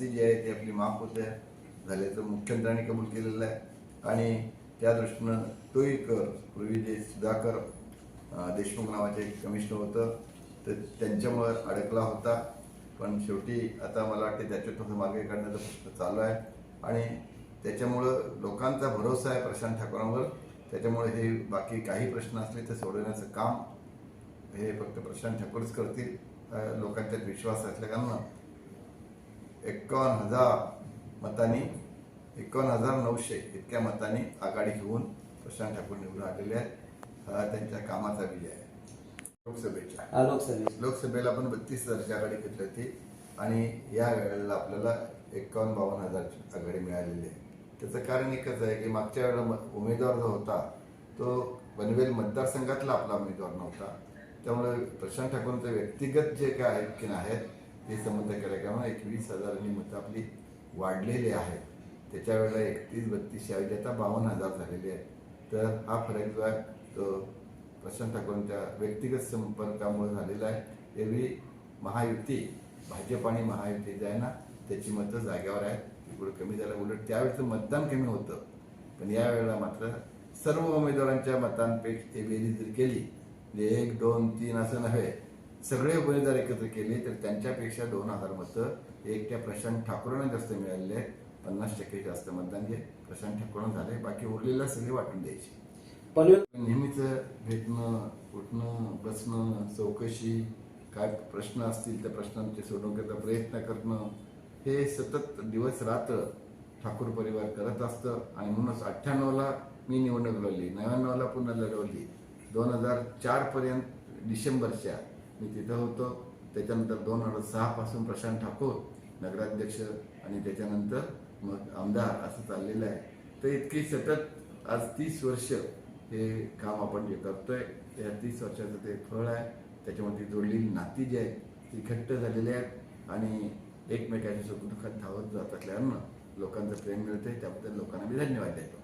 जी आहे ती आपली माफ होते झाल्याचं मुख्यमंत्र्यांनी कबूल केलेलं आहे. आणि त्या दृष्टीनं तोही कर पूर्वी जे सुधाकर देशमुख नावाचे एक कमिशनर होतं तर त्यांच्यामुळं अडकला होता. पण शेवटी आता मला वाटते त्याच्यातून मागे काढण्याचा प्रश्न चालू आहे. आणि त्याच्यामुळं लोकांचा भरोसा आहे प्रशांत ठाकूरांवर. त्याच्यामुळे हे बाकी काही प्रश्न असले तर सोडवण्याचं काम हे फक्त प्रशांत ठाकूरच करतील. लोकांच्यात विश्वास असल्या एकावन्न हजार मतांनी एकावन्न हजार नऊशे इतक्या मतांनी आघाडी घेऊन प्रशांत ठाकूर निवडून आलेले आहेत. हा त्यांच्या कामाचा विजय आहे. लोकसभेच्या. हा, लोकसभेत लोकसभेला पण बत्तीस हजारची आघाडी घेतली होती आणि या वेळेला आपल्याला एकावन्न बावन्न हजारची आघाडी मिळालेली आहे. त्याचं कारण एकच आहे की मागच्या वेळेला उमेदवार जो होता तो पनवेल मतदारसंघातला आपला उमेदवार नव्हता. त्यामुळे प्रशांत ठाकूरचं व्यक्तिगत जे काय आहेत की ते संबंध केल्या किंवा एकवीस हजारांनी मतं आपली वाढलेली आहेत त्याच्या वेळेला एकतीस बत्तीस चाळीस आता बावन्न हजार झालेले आहेत. तर हा फरक जो आहे तो प्रशांत ठाकूरांच्या व्यक्तिगत संपर्कामुळे झालेला आहे. एरवी महायुती भाजप आणि महायुती जे आहे ना त्याची मतं जाग्यावर आहेत. ती पुढे कमी झालं उलट त्यावेळेचं मतदान कमी होतं. पण यावेळेला मात्र सर्व उमेदवारांच्या मतांपेक्षा बेरीज जर केली म्हणजे एक दोन तीन असं नव्हे. सगळे उमेदवार एकत्र केले तर त्यांच्यापेक्षा दोन हजार मतं एकट्या प्रशांत ठाकूरांना जास्त मिळालेले आहेत. पन्नास टक्के जास्त मतदान जे प्रशांत ठाकूरांना झाले बाकी उरलेला सगळे वाटून द्यायचे. पनवेल नेहमीच भेटणं उठणं बसणं चौकशी काय प्रश्न असतील त्या प्रश्नांचे सोडवण्याचा प्रयत्न करणं हे सतत दिवस रात्र ठाकूर परिवार करत असतं. आणि म्हणूनच अठ्ठ्याण्णवला मी निवडणूक लढली नव्याण्णवला पुन्हा लढवली. दोन हजार चारपर्यंत डिसेंबरच्या मी तिथं होतो. त्याच्यानंतर दोन हजार सहापासून प्रशांत ठाकूर नगराध्यक्ष आणि त्याच्यानंतर मग आमदार असं चाललेलं आहे. तर इतकी सतत आज तीस वर्ष हे काम आपण जे करतोय त्या तीस वर्षाचं ते फळ आहे. त्याच्यामध्ये जोडलेली नाती जी आहेत ती घट्ट झालेली आहेत आणि एकमेकांच्या सुखदुःखात धावत जात असल्यानं लोकांचं प्रेम मिळते त्याबद्दल लोकांना मी धन्यवाद देतो.